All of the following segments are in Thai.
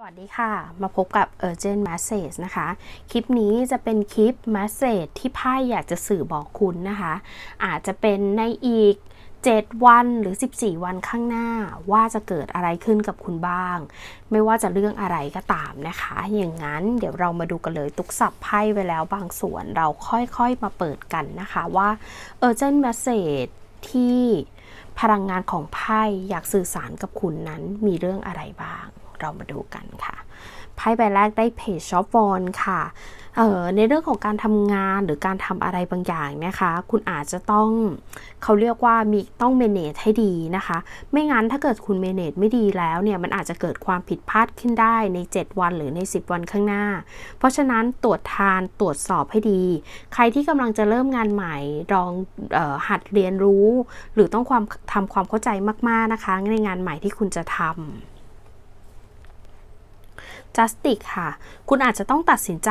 สวัสดีค่ะ มาพบกับ Urgent Message นะคะ คลิปนี้จะเป็นคลิป Message ที่ไพ่อยากจะสื่อบอกคุณนะคะ อาจจะเป็นในอีก 7 วันหรือ 14 วันข้างหน้าว่าจะเกิดอะไรขึ้นกับคุณบ้าง ไม่ว่าจะเรื่องอะไรก็ตามนะคะ อย่างนั้นเดี๋ยวเรามาดูกันเลยตุกสับไพ่ไว้แล้วบางส่วนเราค่อยๆมาเปิดกันนะคะว่า Urgent Message ที่พลังงานของไพ่อยากสื่อสารกับคุณนั้นมีเรื่องอะไรบ้าง เรามาดูกันค่ะไพ่ใบแรกได้เพจช็อปวอนค่ะเอ่อในเรื่องของการทำงานหรือการทำอะไรบางอย่างนะคะ คุณอาจจะต้องเขาเรียกว่ามีต้องเมเนจให้ดีนะคะ ไม่งั้นถ้าเกิดคุณเมเนจไม่ดีแล้วเนี่ยมันอาจจะเกิดความผิดพลาดขึ้นได้ใน 7 วันหรือใน 10 วันข้างหน้า เพราะฉะนั้นตรวจทานตรวจสอบให้ดี ใครที่กำลังจะเริ่มงานใหม่ลองออหัดเรียนรู้ หรือต้องความทำความเข้าใจมากๆนะคะ ในงานใหม่ที่คุณจะทำ justice ค่ะ คุณอาจจะต้องตัดสินใจ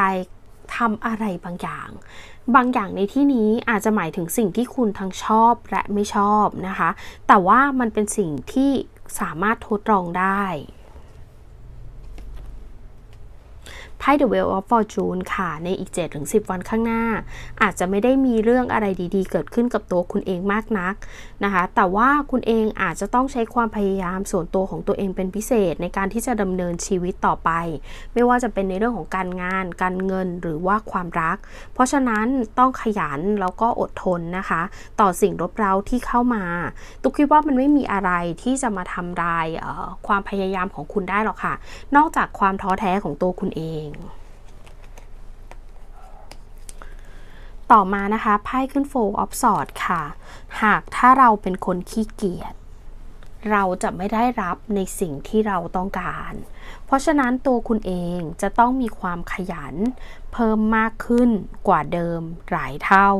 ทำอะไรบางอย่าง บางอย่างในที่นี้อาจจะหมายถึงสิ่งที่คุณทั้งชอบและไม่ชอบนะคะ แต่ว่ามันเป็นสิ่งที่สามารถทดลองได้ ไพ่ The Wheel of Fortune ค่ะ ในอีก 7-10 วันข้างหน้า อาจจะไม่ได้มีเรื่องอะไรดีๆ เกิดขึ้นกับตัวคุณเองมากนักนะคะ แต่ว่าคุณเองอาจจะต้องใช้ความพยายามส่วนตัวของตัวเองเป็นพิเศษในการที่จะดำเนินชีวิตต่อไป ไม่ว่าจะเป็นในเรื่องของการงาน การเงินหรือว่าความรัก เพราะฉะนั้นต้องขยันแล้วก็อดทนนะคะ ต่อสิ่งรบเร้าที่เข้ามา ตุกคิดว่ามันไม่มีอะไรที่จะมาทำลายความพยายามของคุณได้หรอกค่ะ นอกจากความท้อแท้ของตัวคุณเองต่อมานะคะไพ่ขึ้น Four of Swords ค่ะ หากถ้าเราเป็นคนขี้เกียจเราจะไม่ได้รับในสิ่งที่เราต้องการ เพราะฉะนั้นตัวคุณเองจะต้องมีความขยัน เพิ่มมากขึ้นกว่าเดิมหลายเท่า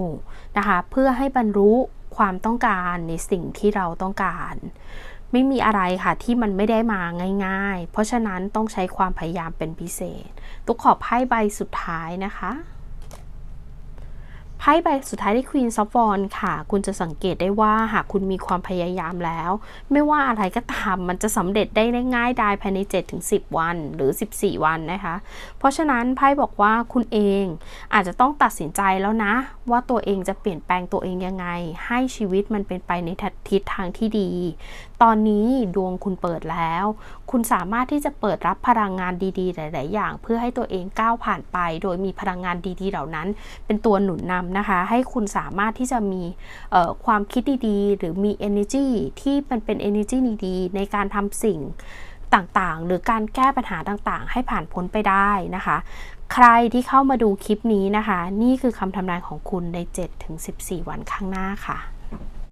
นะคะ เพื่อให้บรรลุความต้องการในสิ่งที่เราต้องการ ไม่มีอะไรค่ะที่มันไม่ได้มาง่าย ๆ เพราะฉะนั้นต้องใช้ความพยายามเป็นพิเศษ ตุกขอไพ่ใบสุดท้ายนะคะ พ่ใบสุดท้ายที่ Queen of Wands ค่ะ คุณจะสังเกตได้ว่าหากคุณมีความพยายามแล้ว ไม่ว่าอะไรก็ตามมันจะสำเร็จได้ง่ายได้ภายใน 7-10 วันหรือ 14 วันนะคะ เพราะฉะนั้นไพ่บอกว่าคุณเองอาจจะต้องตัดสินใจแล้วนะ ว่าตัวเองจะเปลี่ยนแปลงตัวเองยังไง ให้ชีวิตมันเป็นไปในทิศทางที่ดี ตอนนี้ดวงคุณเปิดแล้ว คุณสามารถที่จะเปิดรับพลังงานดีๆ หลาย ๆ อย่าง เพื่อให้ตัวเองก้าวผ่านไป โดยมีพลังงานดี ๆ เหล่านั้น เป็นตัวหนุนนำนะคะ ให้คุณสามารถที่จะมีความคิดดีๆ หรือมี energy ที่มันเป็น energy ดีๆ ในการทำสิ่งต่างๆ หรือการแก้ปัญหาต่างๆ ให้ผ่านพ้นไปได้นะคะ ใครที่เข้ามาดูคลิปนี้นะคะ นี่คือคำทำนายของคุณใน 7-14 วันข้างหน้าค่ะ